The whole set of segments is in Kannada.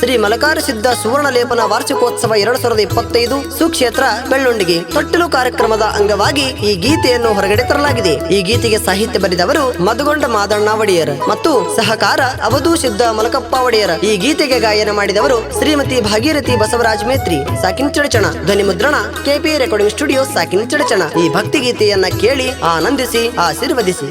ಶ್ರೀ ಮಲಕಾರ ಸಿದ್ಧ ಸುವರ್ಣ ಲೇಪನ ವಾರ್ಷಿಕೋತ್ಸವ ಎರಡ್ ಸಾವಿರದ ಇಪ್ಪತ್ತೈದು ಸುಕ್ಷೇತ್ರ ಬೆಳ್ಳುಂಡಿಗೆ ತೊಟ್ಟಿಲು ಕಾರ್ಯಕ್ರಮದ ಅಂಗವಾಗಿ ಈ ಗೀತೆಯನ್ನು ಹೊರಗಡೆ ತರಲಾಗಿದೆ. ಈ ಗೀತೆಗೆ ಸಾಹಿತ್ಯ ಬರೆದವರು ಮಧುಗೊಂಡ ಮಾದಣ್ಣ ಒಡೆಯರ್ ಮತ್ತು ಸಹಕಾರ ಅವಧೂ ಸಿದ್ಧ ಮಲಕಪ್ಪ ಒಡೆಯರ್. ಈ ಗೀತೆಗೆ ಗಾಯನ ಮಾಡಿದವರು ಶ್ರೀಮತಿ ಭಾಗೀರಥಿ ಬಸವರಾಜ್ ಮೇತ್ರಿ, ಸಾಕಿನ್ ಚಡಚಣ, ಧ್ವನಿ ಮುದ್ರಣ ಕೆಪಿ ರೆಕಾರ್ಡಿಂಗ್ ಸ್ಟುಡಿಯೋ ಸಾಕಿನ್ ಚಡಚಣ. ಈ ಭಕ್ತಿ ಗೀತೆಯನ್ನ ಕೇಳಿ ಆನಂದಿಸಿ, ಆಶೀರ್ವದಿಸಿ.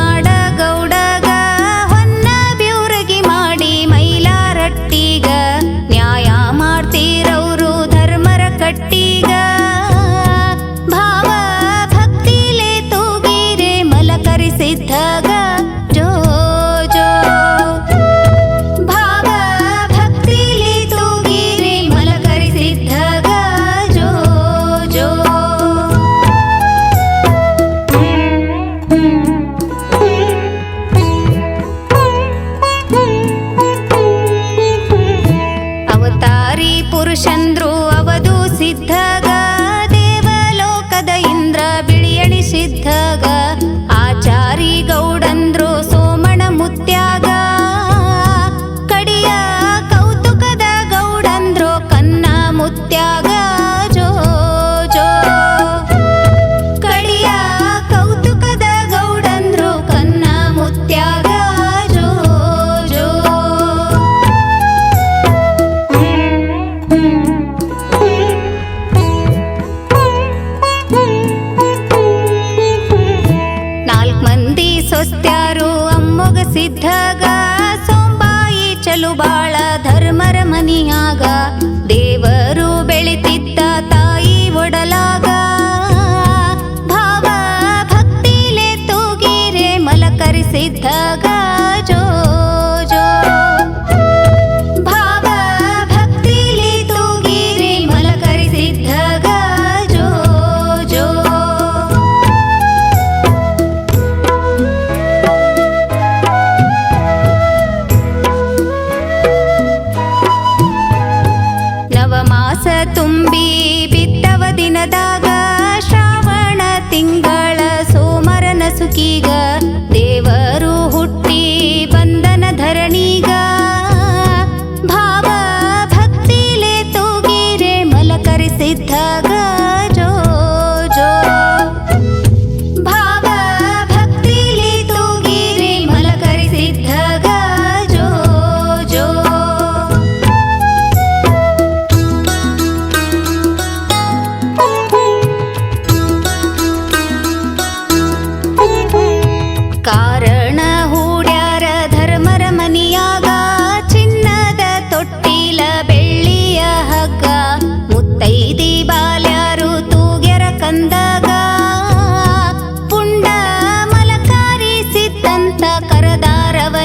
ಮುಸುಕೀಗ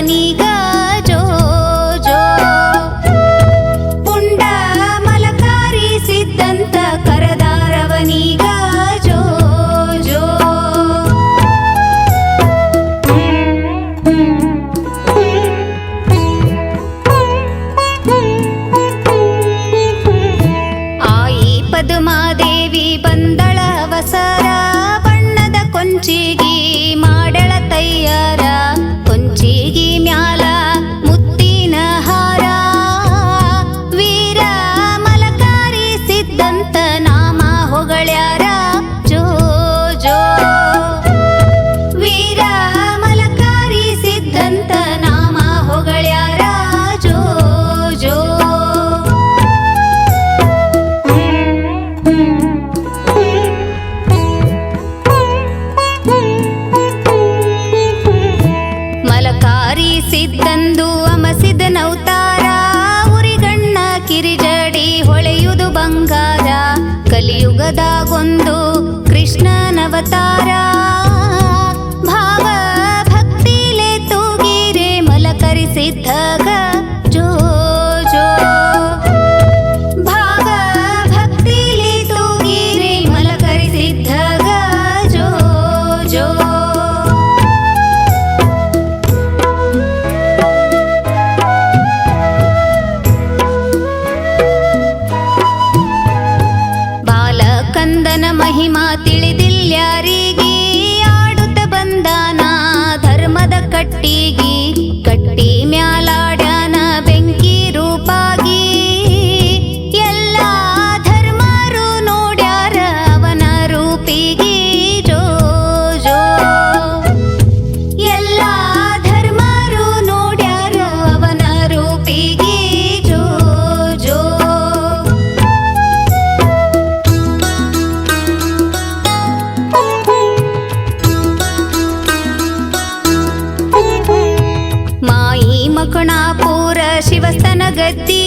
நீக कृष्णनवतारा भाव भक्तिले तु तिरे मलकरि सिद्ध जो जो। भाव भक्तिले तु तिरे मलकरि सिद्ध जो जो। ಮಹಿಮಾ ತಿಳಿದಿಲ್ಯಾರಿಗೆ ಆಡುತ್ತ ಬಂದಾನ ಧರ್ಮದ ಕಟ್ಟಿಗಿ. ಶಿವಸ್ತನ ಗದ್ದಿ